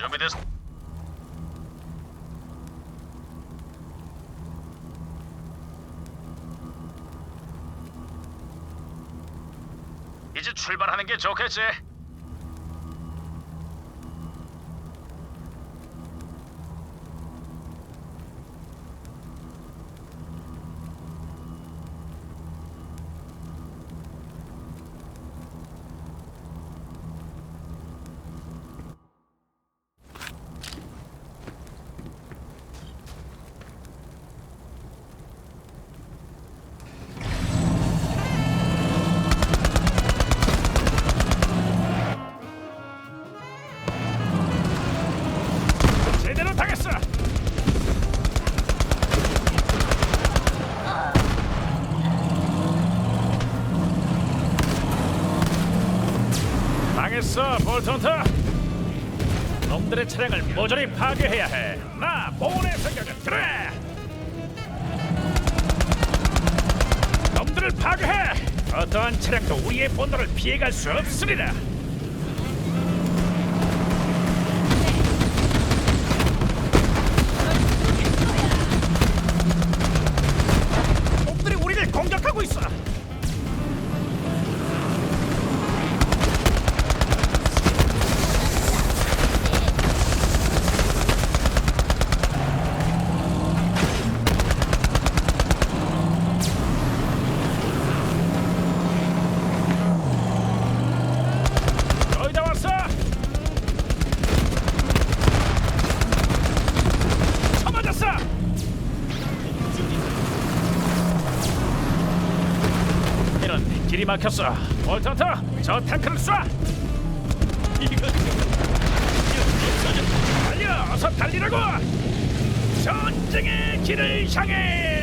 준비됐. 이제 출발하는 게 좋겠지. 볼턴터. 놈들의 차량을 모조리 파괴해야 해. 나 보온의 생각은 그래. 놈들을 파괴해. 어떠한 차량도 우리의 본도를 피해갈 수 없으리라. 막혔어. 볼턴터, 저 탱크를 쏴. 달려, 어서 달리라고. 전쟁의 길을 향해.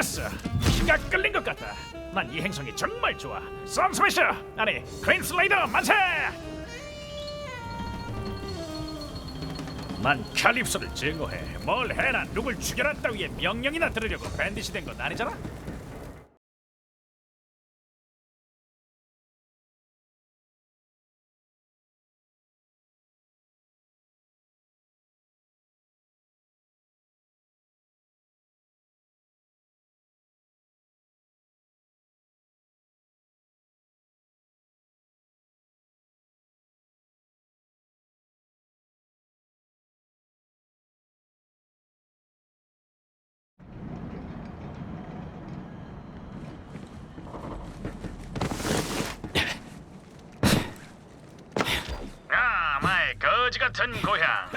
해냈어. 피가 끌린 것 같아. 난이 행성이 정말 좋아. 썸스매셔 아니 크윈슬레이더 만세! 난 칼립소를 증오해. 뭘 해나 누굴 죽여라 따위의 명령이나 들으려고 밴딧이 된건 아니잖아. 아, 거지 같은 고향.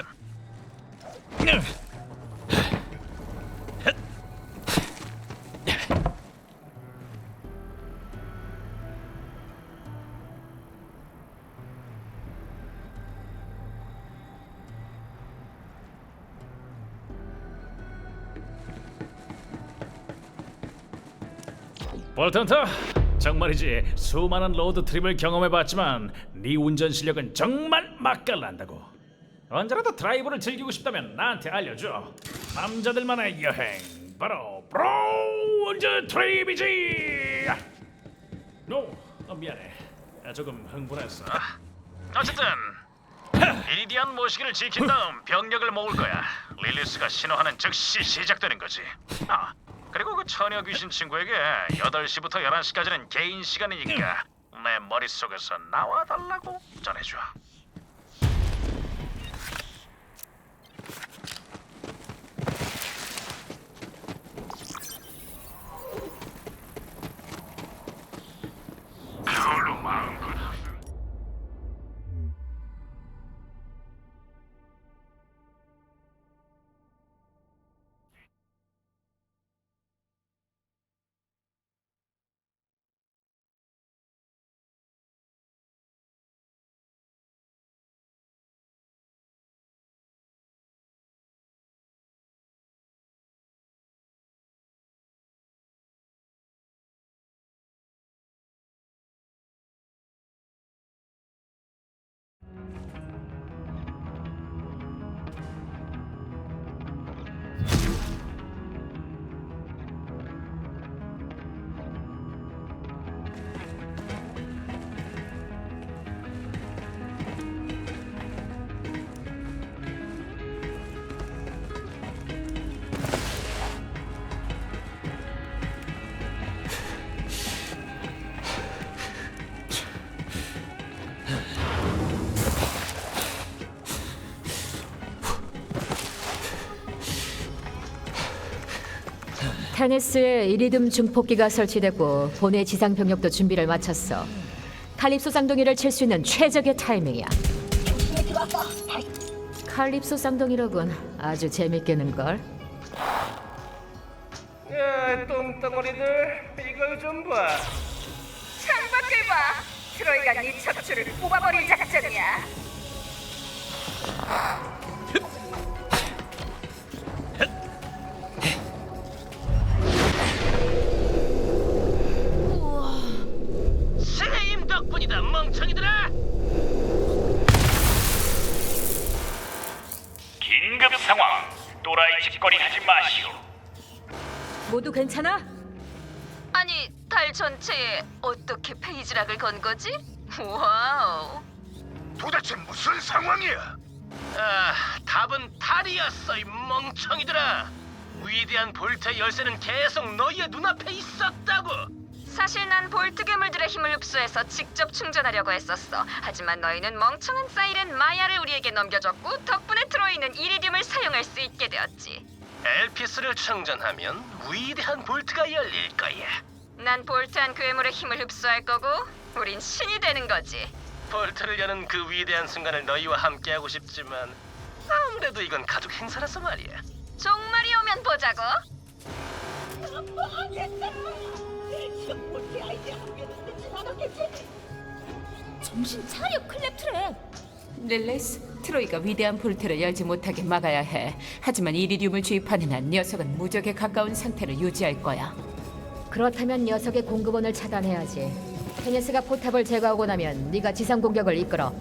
볼턴터 정말이지 수많은 로드 트립을 경험해봤지만 네 운전 실력은 정말 맛깔난다고. 언제라도 드라이브를 즐기고 싶다면 나한테 알려줘. 남자들만의 여행. 바로 브로 운전 트립이지! 노 어, 미안해. 아, 조금 흥분했어. 어쨌든 이리디안 모시기를 지킨 다음 병력을 모을 거야. 릴리스가 신호하는 즉시 시작되는 거지. 아, 그리고 그 처녀 귀신 친구에게 8시부터 11시까지는 개인 시간이니까 내 머릿속에서 나와 달라고 전해줘. tomorrow. 테니스에 이리듬 중폭기가 설치됐고 본의 지상 병력도 준비를 마쳤어. 칼립소 쌍둥이를 칠 수 있는 최적의 타이밍이야. 칼립소 쌍둥이로군. 아주 재밌겠는 걸. 야, 똥덩어리들 이걸 좀 봐. 창밖을 봐. 트로이가 네 척추를 뽑아버릴 작전이야. 괜찮아? 아니 달 전체에 어떻게 페이지락을 건 거지? 와우. 도대체 무슨 상황이야? 아, 답은 달이었어, 이 멍청이들아. 위대한 볼트의 열쇠는 계속 너희의 눈앞에 있었다고. 사실 난 볼트 괴물들의 힘을 흡수해서 직접 충전하려고 했었어. 하지만 너희는 멍청한 사이렌 마야를 우리에게 넘겨줬고 덕분에 트로이는 이리듐을 사용할 수 있게 되었지. 엘피스를 충전하면 위대한 볼트가 열릴 거야. 난 볼트한 괴물의 힘을 흡수할 거고 우린 신이 되는 거지. 볼트를 여는 그 위대한 순간을 너희와 함께하고 싶지만 아무래도 이건 가족 행사라서 말이야. 종말이 오면 보자고. 정신 차려 클랩트랩 릴레스 트로이가 위대한 볼트를 열지 못하게 막아야 해 하지만 이리듐을 주입하는 한 녀석은 무적에 가까운 상태를 유지할 거야 그렇다면 녀석의 공급원을 차단해야지. 테니스가 포탑을 제거하고 나면 네가 지상 공격을 이끌어.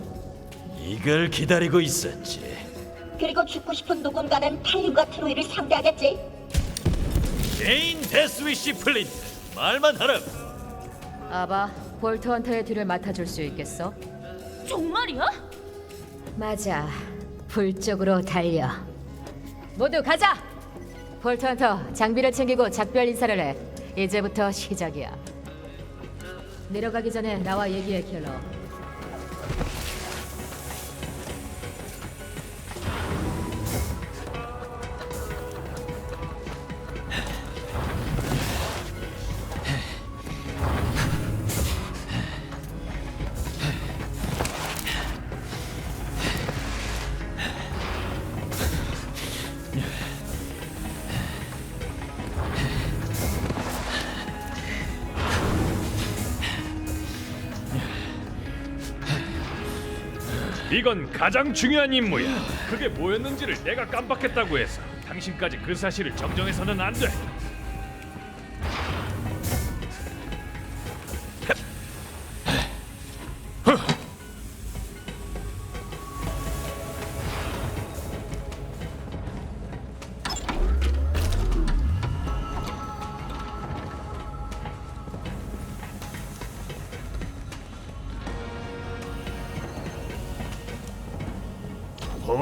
이걸 기다리고 있었지. 그리고 죽고 싶은 누군가는 탈림과 트로이를 상대하겠지. 개인 데스위시 플린트. 말만 하라. 아바, 볼트 헌터의 뒤를 맡아줄 수 있겠어? 정말이야? 맞아. 불 쪽으로 달려. 모두 가자. 볼트 헌터, 장비를 챙기고 작별 인사를 해. 이제부터 시작이야. 내려가기 전에 나와 얘기해, 킬러. 이건 가장 중요한 임무야. 그게 뭐였는지를 내가 깜빡했다고 해서 당신까지 그 사실을 정정해서는 안 돼.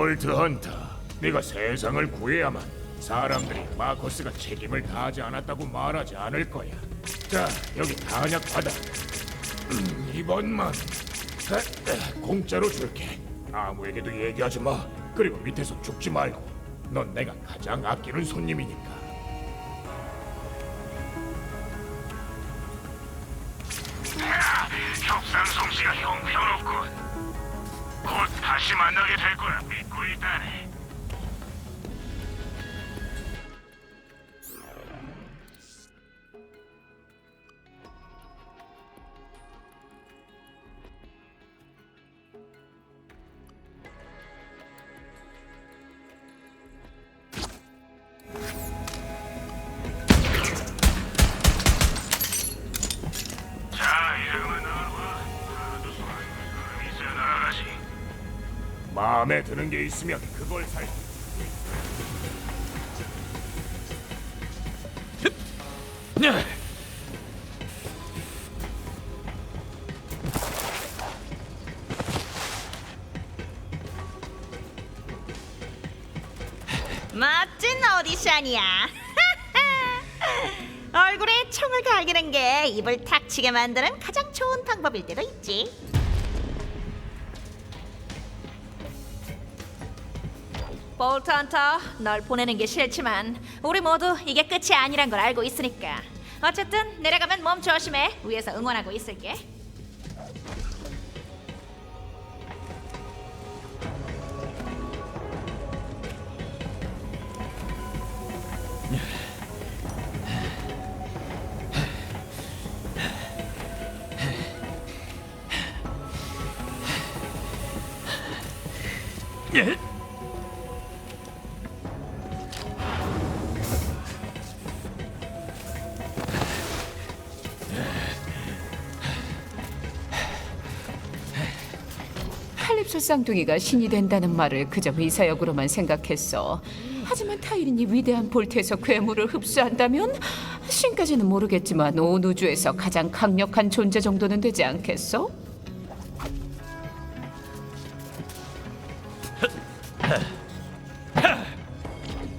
볼트 헌터, 네가 세상을 구해야만 사람들이 마커스가 책임을 다하지 않았다고 말하지 않을 거야. 자, 여기 한약 받아. 음, 이번만 공짜로 줄게. 아무에게도 얘기하지 마. 그리고 밑에서 죽지 말고. 넌 내가 가장 아끼는 손님이니까. 마음에 드는 게 있으면 그걸 살. 멋진 오디션이야. 얼굴에 총을 갈기는 게 입을 탁 치게 만드는 가장 좋은 방법일 때도 있지. 볼트 헌터, 널 보내는 게 싫지만 우리 모두 이게 끝이 아니란 걸 알고 있으니까. 어쨌든 내려가면 몸 조심해. 위에서 응원하고 있을게. 칼립소 쌍둥이가 신이 된다는 말을 그저 미사역으로만 생각했어. 하지만 타이린이 위대한 볼트에서 괴물을 흡수한다면 신까지는 모르겠지만 온 우주에서 가장 강력한 존재 정도는 되지 않겠어?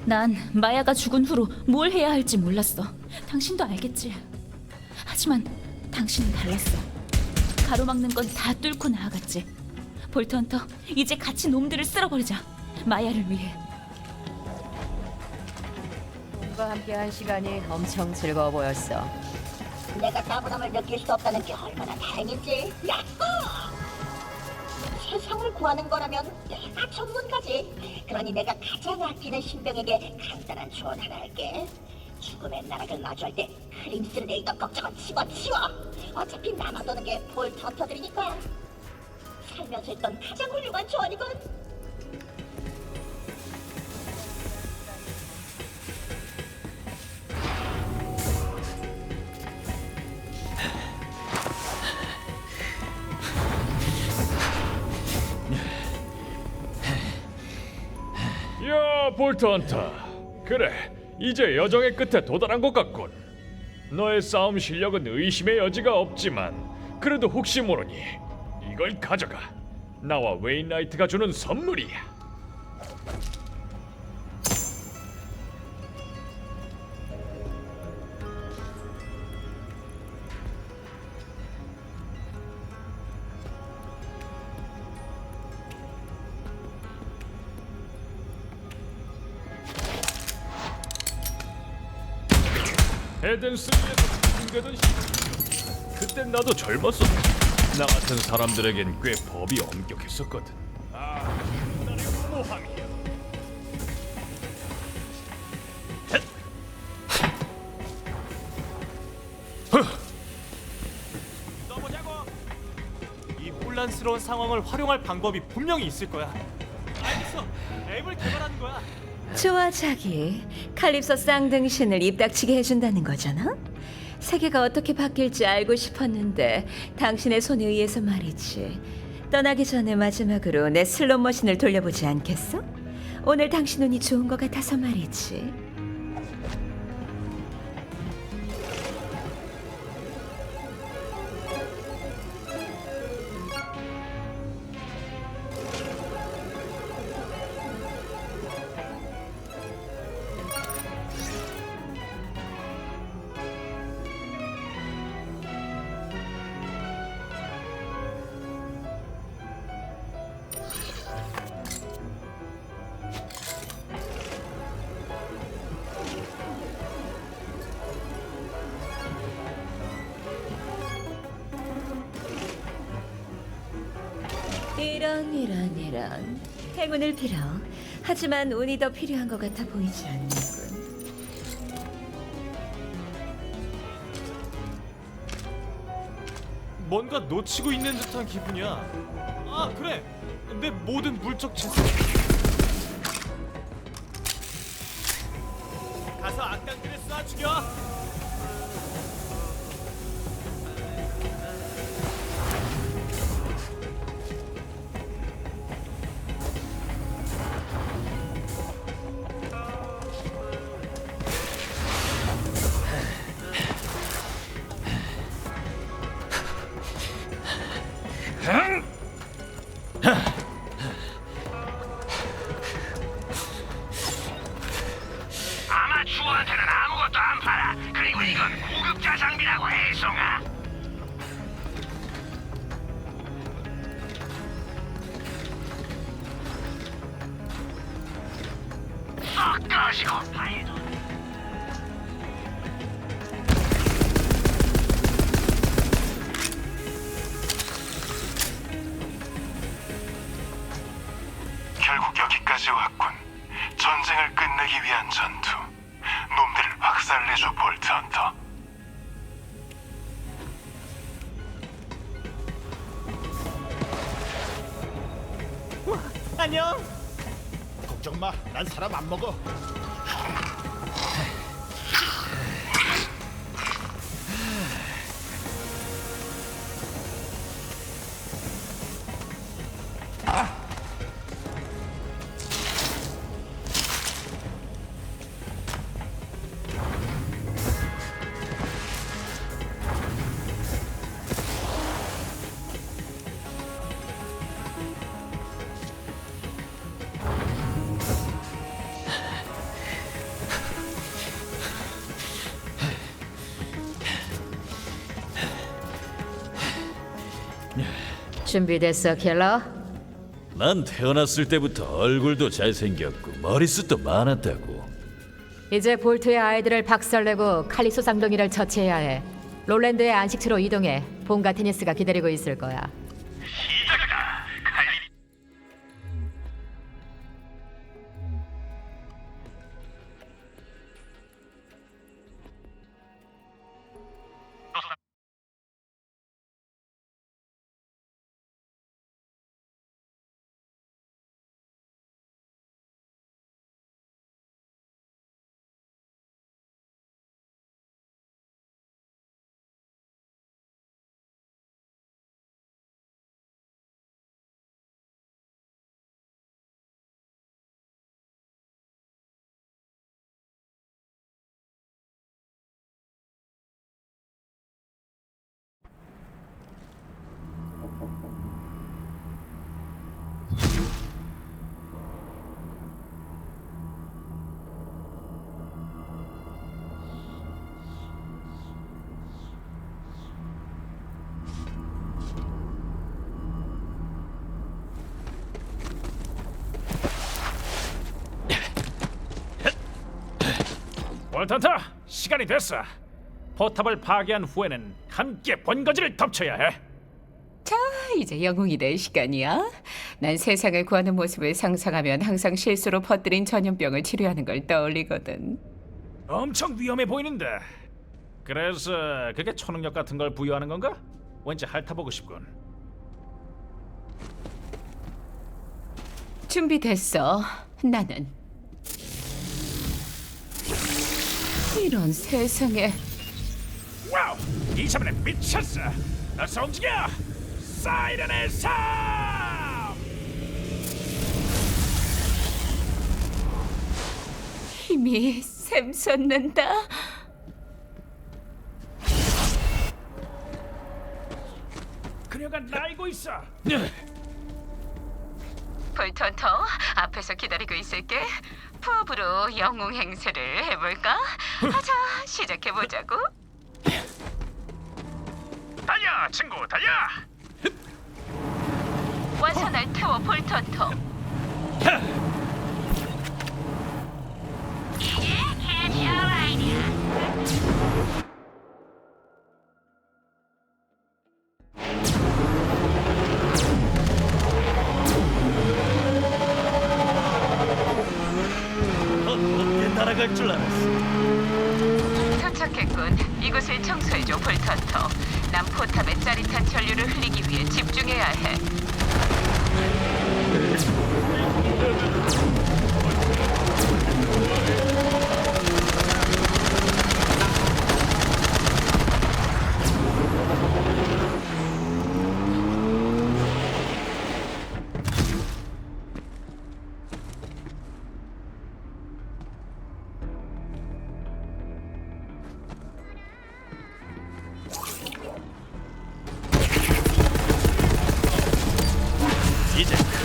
난 마야가 죽은 후로 뭘 해야 할지 몰랐어. 당신도 알겠지. 하지만 당신은 달랐어. 가로막는 건 다 뚫고 나아갔지. 볼트 헌터, 이제 같이 놈들을 쓸어버리자. 마야를 위해. 과 함께한 시간이 엄청 즐거워 보였어. 내가 따분함을 느낄 수 없다는 게 얼마나 다행인지. 야호! 세상을 구하는 거라면 내가 전문가지. 그러니 내가 가장 아끼는 신병에게 간단한 조언 하나 할게. 죽음의 나락을 마주할 때 크림스 레이더 걱정은 집어치워. 어차피 남아도는 게 볼트 헌터들이니까. 살면서 했던 가장 훌륭한 조언이군. 야 볼트 헌터 그래 이제 여정의 끝에 도달한 것 같군. 너의 싸움 실력은 의심의 여지가 없지만 그래도 혹시 모르니 이걸 가져가 나와 웨인 나이트가 주는 선물이야. 에덴스에서 징계던 시 그땐 나도 젊었어 나 같은 사람들에겐 꽤 법이 엄격했었거든 아 나의 모함이야 이 혼란스러운 상황을 활용할 방법이 분명히 있을 거야. 알겠어. 앱을 개발하는 거야. 좋아 자기 칼립소 쌍등신을 입닥치게 해준다는 거잖아 세계가 어떻게 바뀔지 알고 싶었는데 당신의 손에 의해서 말이지 떠나기 전에 마지막으로 내 슬롯 머신을 돌려보지 않겠어? 오늘 당신 운이 좋은 것 같아서 말이지 이런 이런 이런 행운을 빌어 하지만 운이 더 필요한 것 같아 보이지 않는군 뭔가 놓치고 있는 듯한 기분이야. 아 그래. 내 모든 물적 재산. のか 준비됐어, 킬러? 난 태어났을 때부터 얼굴도 잘생겼고 머리숱도 많았다고. 이제 볼트의 아이들을 박살내고 칼리소 쌍둥이를 처치해야 해. 롤랜드의 안식처로 이동해. 본가 테니스가 기다리고 있을 거야. 볼턴터 시간이 됐어. 포탑을 파괴한 후에는 함께 본거지를 덮쳐야 해. 자, 이제 영웅이 될 시간이야. 난 세상을 구하는 모습을 상상하면 항상 실수로 퍼뜨린 전염병을 치료하는 걸 떠올리거든. 엄청 위험해 보이는데. 그래서 그게 초능력 같은 걸 부여하는 건가? 왠지 핥아보고 싶군. 준비됐어. 나는 이런 세상에 와우! 이 자매는 미쳤어! 어서 움직여! 사이렌의 삶! 힘이 샘솟는다. 그녀가 날고 있어! 볼턴터 앞에서 기다리고 있을게. 푸업으로 영웅 행세를 해볼까? 하자 시작해보자고. 달려! 친구 달려! 와서 날 태워 볼턴터. 어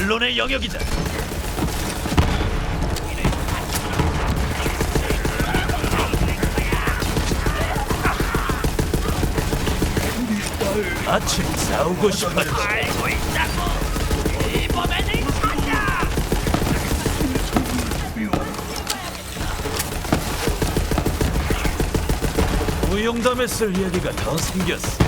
언론의 영역이다. 아침 싸우고 싶었지. 알고 있다고. 이번에는 찾아. 무용담에 쓸 이야기가 더 생겼어.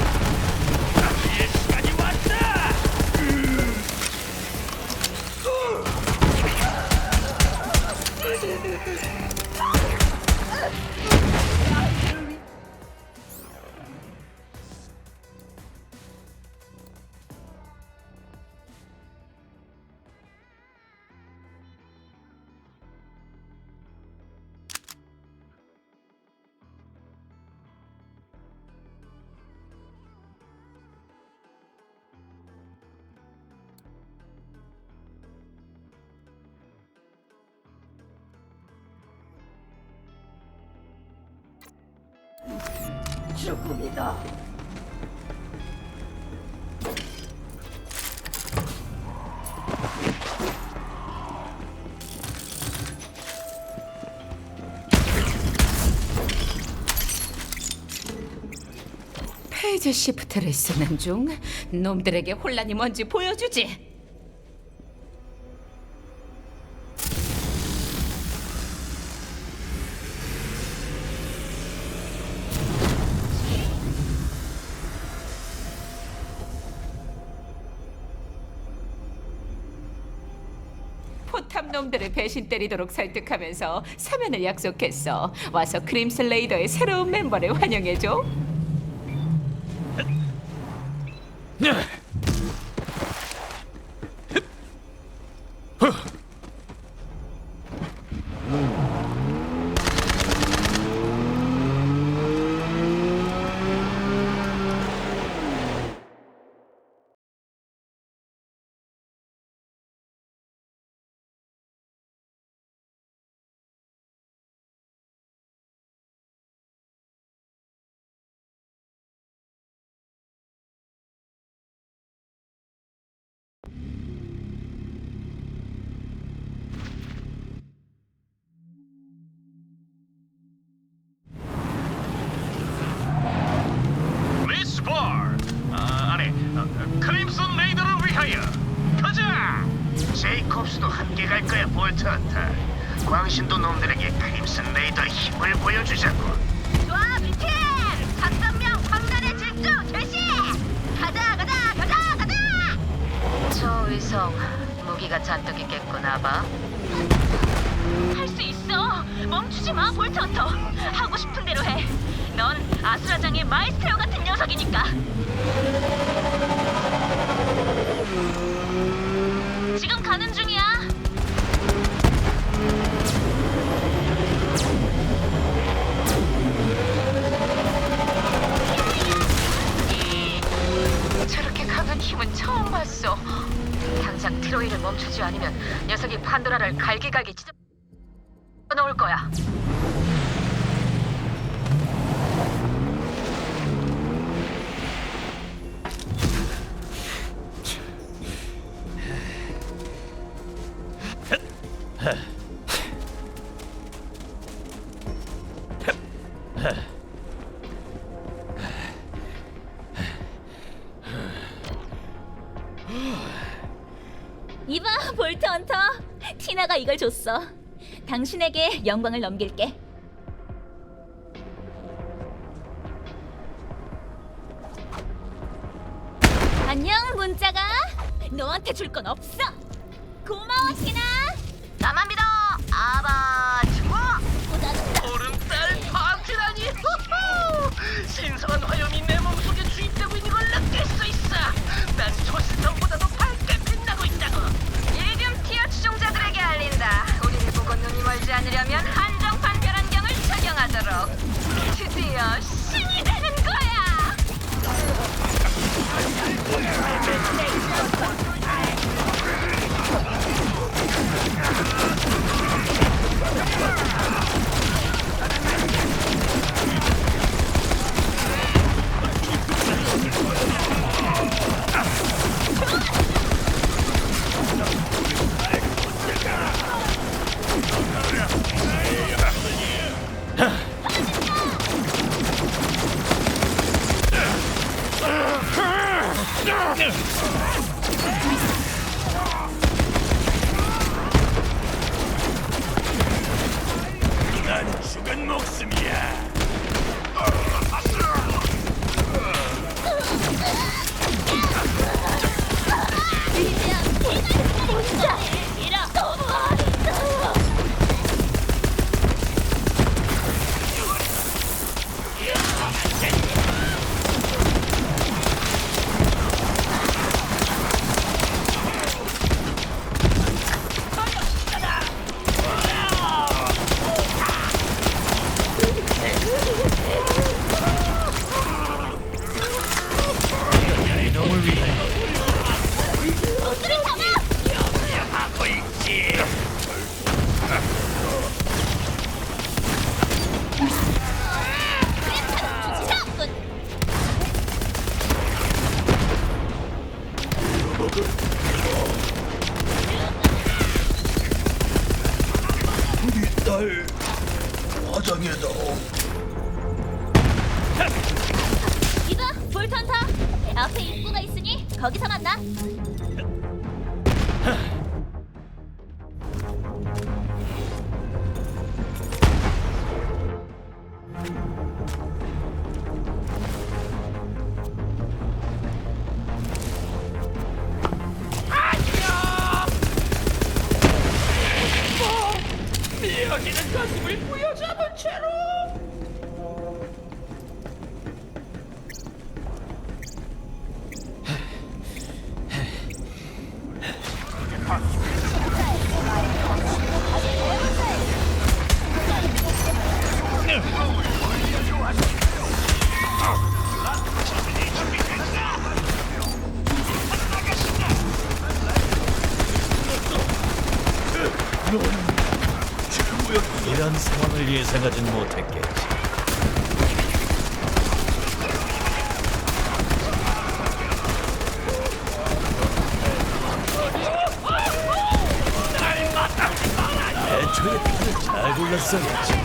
죽음이다. 페이지 시프트를 쓰는 중 놈들에게 혼란이 뭔지 보여주지. 포탑 놈들을 배신 때리도록 설득하면서 사면을 약속했어. 와서 크림슨 레이더의 새로운 멤버를 환영해줘. 함께 갈 거야 볼트한테 광신도 놈들에게 크림슨 레이더의 힘을 보여주자고 좋아, 비트! 박선명 황단의 질주 개시! 가자, 가자, 가자, 가자! 저 위성 무기가 잔뜩 있겠구나 봐. 할 수 있어. 멈추지 마, 볼트헌터. 하고 싶은 대로 해. 넌 아수라장의 마이스테어 같은 녀석이니까. 지금 가는 중이야. 봤어. 당장 트로이를 멈추지 않으면 녀석이 판도라를 갈기갈기 찢어 놓을 거야. 이걸 줬어. 당신에게 영광을 넘길게. 드디어 되는 거야. Yeah. 으악! 앞에 입구가 있으니 거기서 만나. so much.